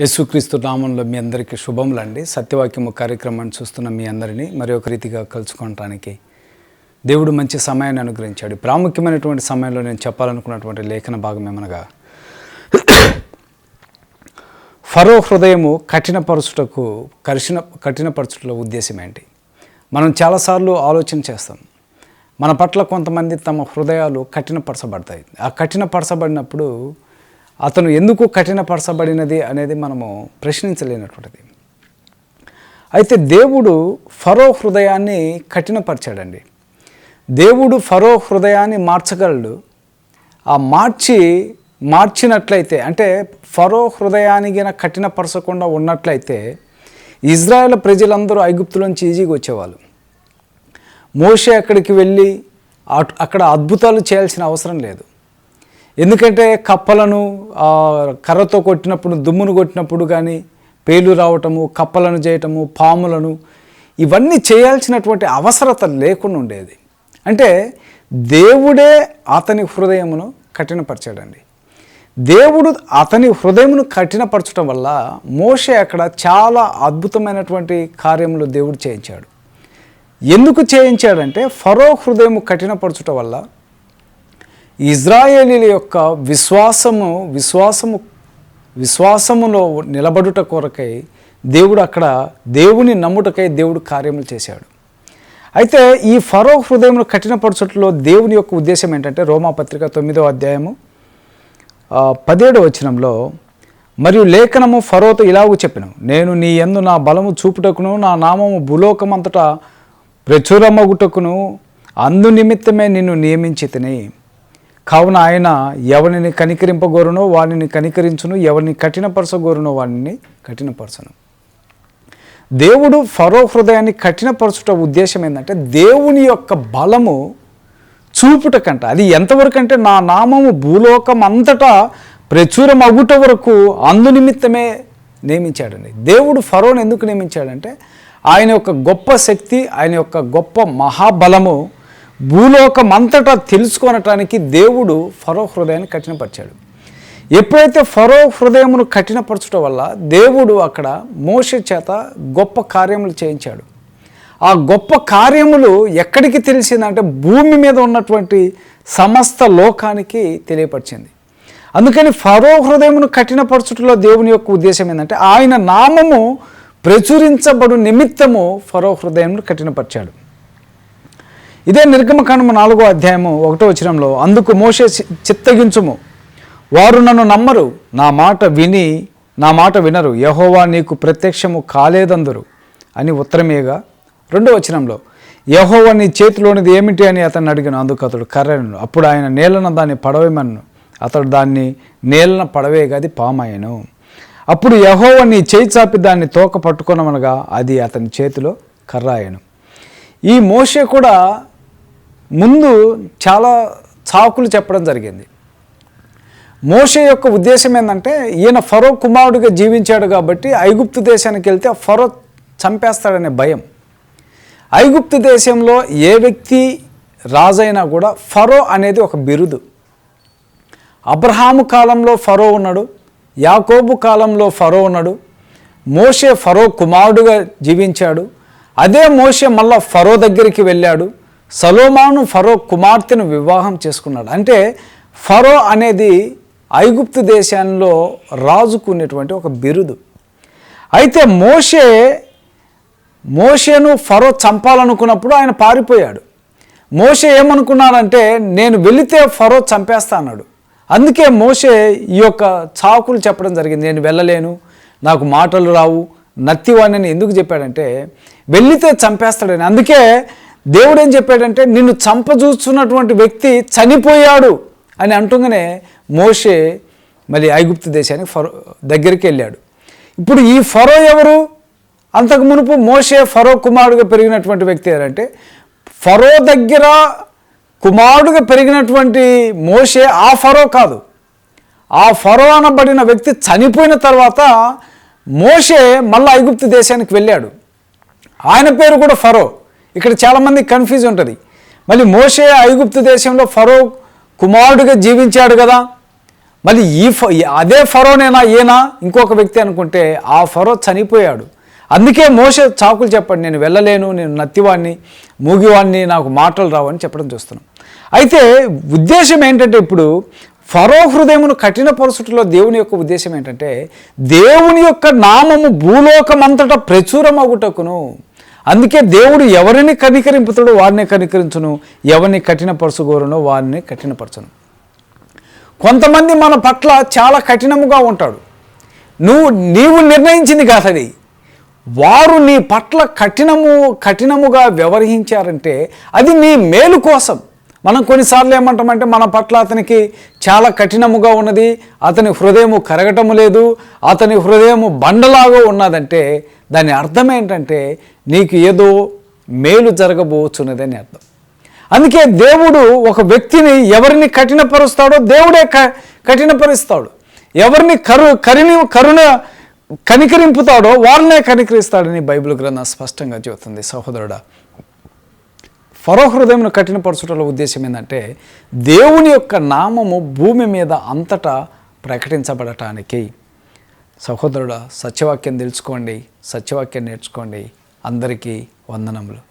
యేసుక్రీస్తు నామంలో మీ అందరికీ శుభములండి. సత్యవాక్యము కార్యక్రమాన్ని చూస్తున్న మీ అందరినీ మరి ఒక రీతిగా కలుసుకోవటానికి దేవుడు మంచి సమయాన్ని అనుగ్రహించాడు. ప్రాముఖ్యమైనటువంటి సమయంలో నేను చెప్పాలనుకున్నటువంటి లేఖన భాగం ఏమనగా ఫరో హృదయము కఠినపరచుటకు కఠిన కఠినపరచుటలో ఉద్దేశం ఏంటి? మనం చాలాసార్లు ఆలోచన చేస్తాం. మన పట్ల కొంతమంది తమ హృదయాలు కఠినపరచబడతాయి. ఆ కఠినపరచబడినప్పుడు అతను ఎందుకు కఠినపరచబడినది అనేది మనము ప్రశ్నించలేనటువంటిది. అయితే దేవుడు ఫరో హృదయాన్ని కఠినపరిచాడండి. దేవుడు ఫరో హృదయాన్ని మార్చగలడు. ఆ మార్చి మార్చినట్లయితే అంటే ఫరో హృదయానికి కఠినపరచకుండా ఉన్నట్లయితే ఇజ్రాయెల్ ప్రజలందరూ ఐగుప్తులోంచి ఈజీగా వచ్చేవాళ్ళు. మోషే అక్కడికి వెళ్ళి అక్కడ అద్భుతాలు చేయాల్సిన అవసరం లేదు. ఎందుకంటే కప్పలను కర్రతో కొట్టినప్పుడు దుమ్మును కొట్టినప్పుడు కానీ పేలు రావటము కప్పలను చేయటము పాములను ఇవన్నీ చేయాల్సినటువంటి అవసరత లేకుండా ఉండేది. అంటే దేవుడే అతని హృదయమును కఠినపరచాడండి. దేవుడు అతని హృదయమును కఠినపరచడం వల్ల మోషే అక్కడ చాలా అద్భుతమైనటువంటి కార్యములు దేవుడు చేయించాడు. ఎందుకు చేయించాడంటే ఫరో హృదయము కఠినపరచుట వల్ల ఇజ్రాయేలీల యొక్క విశ్వాసము విశ్వాసము విశ్వాసములో నిలబడుట కొరకై దేవుడు అక్కడ దేవుని నమ్ముటకై దేవుడు కార్యములు చేశాడు. అయితే ఈ ఫరో హృదయంలో కఠినపరచుట్లో దేవుని యొక్క ఉద్దేశం ఏంటంటే రోమాపత్రిక తొమ్మిదో అధ్యాయము ఆ, వచనంలో మరియు లేఖనము ఫరోతో ఇలాగూ చెప్పిన నేను నీ యందు నా బలము చూపుటకును నా నామము భూలోకమంతటా ప్రచురమగుటకును అందు నిమిత్తమే నిన్ను నియమించి తిని కావున ఆయన ఎవరిని కనికరింపగోరునో వారిని కనికరించును ఎవరిని కఠినపరచగోరునో వాడిని కఠినపరచను. దేవుడు ఫరో హృదయాన్ని కఠినపరచుట ఉద్దేశం ఏంటంటే దేవుని యొక్క బలము చూపుటకంట. అది ఎంతవరకు అంటే నా నామము భూలోకం అంతటా ప్రచురం అగుట వరకు అందు నిమిత్తమే నియమించాడండి. దేవుడు ఫరోను ఎందుకు నియమించాడంటే ఆయన యొక్క గొప్ప శక్తి ఆయన యొక్క గొప్ప మహాబలము భూలోకం అంతటా తెలుసుకొనటానికి దేవుడు ఫరో హృదయాన్ని కఠినపరిచాడు. ఎప్పుడైతే ఫరో హృదయమును కఠినపరచడం వల్ల దేవుడు అక్కడ మోషే చేత గొప్ప కార్యములు చేయించాడు. ఆ గొప్ప కార్యములు ఎక్కడికి తెలిసిందంటే భూమి మీద ఉన్నటువంటి సమస్త లోకానికి తెలియపరిచింది. అందుకని ఫరో హృదయమును కఠినపరచుటలో దేవుని యొక్క ఉద్దేశం ఏంటంటే ఆయన నామము ప్రచురించబడు నిమిత్తము ఫరో హృదయమును కఠినపరిచాడు. ఇదే నిర్గమకాండము నాలుగో అధ్యాయము ఒకటో వచనంలో అందుకు మోషే చిత్తగించుము. వారు నన్ను నమ్మరు. నా మాట విని నా మాట వినరు. యహోవా నీకు ప్రత్యక్షము కాలేదందరు. అని ఉత్తరమేగా రెండో వచనంలో యహోవా నీ చేతిలోనిది ఏమిటి? అని అతను అడిగాను. అందుకు అతడు కర్రను అప్పుడు ఆయన నేలన దాన్ని పడవేమన్ను అతడు దాన్ని నేలన పడవేగా అది పామాయను. అప్పుడు యహోవా నీ చేయి చాపి దాన్ని తోక పట్టుకొనమనగా అది అతని చేతిలో కర్రాయను. ఈ మోషే కూడా ముందు చాలా చాకులు చెప్పడం జరిగింది. మోషే యొక్క ఉద్దేశం ఏంటంటే ఈయన ఫరో కుమారుడిగా జీవించాడు కాబట్టి ఐగుప్తు దేశానికి వెళ్తే ఆ ఫరో చంపేస్తాడనే భయం. ఐగుప్తు దేశంలో ఏ వ్యక్తి రాజైనా కూడా ఫరో అనేది ఒక బిరుదు. అబ్రహాము కాలంలో ఫరో ఉన్నాడు యాకోబు కాలంలో ఫరో ఉన్నాడు మోషే ఫరో కుమారుడుగా జీవించాడు అదే మోషే మళ్ళా ఫరో దగ్గరికి వెళ్ళాడు సలోమాను ఫరో కుమార్తెను వివాహం చేసుకున్నాడు. అంటే ఫరో అనేది ఐగుప్తు దేశంలో రాజుకునేటువంటి ఒక బిరుదు. అయితే మోషే మోషేను ఫరో చంపాలనుకున్నప్పుడు ఆయన పారిపోయాడు. మోషే ఏమనుకున్నాడంటే నేను వెళితే ఫరో చంపేస్తా అన్నాడు అందుకే మోషే ఈ యొక్క చాకులు చెప్పడం జరిగింది. నేను వెళ్ళలేను నాకు మాటలు రావు నత్తివాణ్ణి ఎందుకు చెప్పాడంటే వెళ్ళితే చంపేస్తాడని. అందుకే దేవుడు ఏం చెప్పాడంటే నిన్ను చంపజూస్తున్నటువంటి వ్యక్తి చనిపోయాడు అని అంటుంగానే మోషే మళ్ళీ ఐగుప్తు దేశానికి ఫరో దగ్గరికి వెళ్ళాడు. ఇప్పుడు ఈ ఫరో ఎవరు? అంతకు మునుపు మోషే ఫరో కుమారుడుగా పెరిగినటువంటి వ్యక్తి ఎవరంటే ఫరో దగ్గర కుమారుడుగా పెరిగినటువంటి మోషే ఆ ఫరో కాదు. ఆ ఫరో అనబడిన వ్యక్తి చనిపోయిన తర్వాత మోషే మళ్ళీ ఐగుప్తు దేశానికి వెళ్ళాడు. ఆయన పేరు కూడా ఫరో. ఇక్కడ చాలామంది కన్ఫ్యూజ్ ఉంటుంది. మళ్ళీ మోషే ఐగుప్తు దేశంలో ఫరో కుమారుడిగా జీవించాడు కదా. మళ్ళీ ఈ ఫ అదే ఫరోనేనా ఈయనా ఇంకొక వ్యక్తి అనుకుంటే ఆ ఫరో చనిపోయాడు. అందుకే మోసే చాకులు చెప్పండి నేను వెళ్ళలేను నేను నత్తివాణ్ణి మూగివాణ్ణి నాకు మాటలు రావని చెప్పడం చూస్తున్నాం. అయితే ఉద్దేశం ఏంటంటే ఇప్పుడు ఫరో హృదయమును కఠినపరుచుటలో దేవుని యొక్క ఉద్దేశం ఏంటంటే దేవుని యొక్క నామము భూలోకమంతటా ప్రచురమగుటకును. అందుకే దేవుడు ఎవరిని కనికరింపుతాడో వారిని కనికరించును. ఎవరిని కఠినపరచుకోరునో వారిని కఠినపరచను. కొంతమంది మన పట్ల చాలా కఠినముగా ఉంటాడు నువ్వు నీవు నిర్ణయించింది కాదు అది. వారు నీ పట్ల కఠినము కఠినముగా వ్యవహరించారంటే అది నీ మేలు కోసం. మనం కొన్నిసార్లు ఏమంటామంటే మన పట్ల అతనికి చాలా కఠినముగా ఉన్నది అతని హృదయము కరగటము లేదు అతని హృదయము బండలాగా ఉన్నదంటే దాని అర్థం ఏంటంటే నీకు ఏదో మేలు జరగబోచున్నది అని అర్థం. అందుకే దేవుడు ఒక వ్యక్తిని ఎవరిని కఠినపరుస్తాడో దేవుడే క కఠినపరుస్తాడు. ఎవరిని కరు కరిని కరుణ కనికరింపుతాడో వాళ్ళనే కనికరిస్తాడని బైబిల్ గ్రంథం స్పష్టంగా చెబుతుంది. సహోదరుడా ఫరో కఠిన కఠినపరచుటల ఉద్దేశం ఏంటంటే దేవుని యొక్క నామము భూమి మీద అంతటా ప్రకటించబడటానికి. సహోదరుడ సత్యవాక్యం తెలుసుకోండి సత్యవాక్యం నేర్చుకోండి. అందరికీ వందనములు.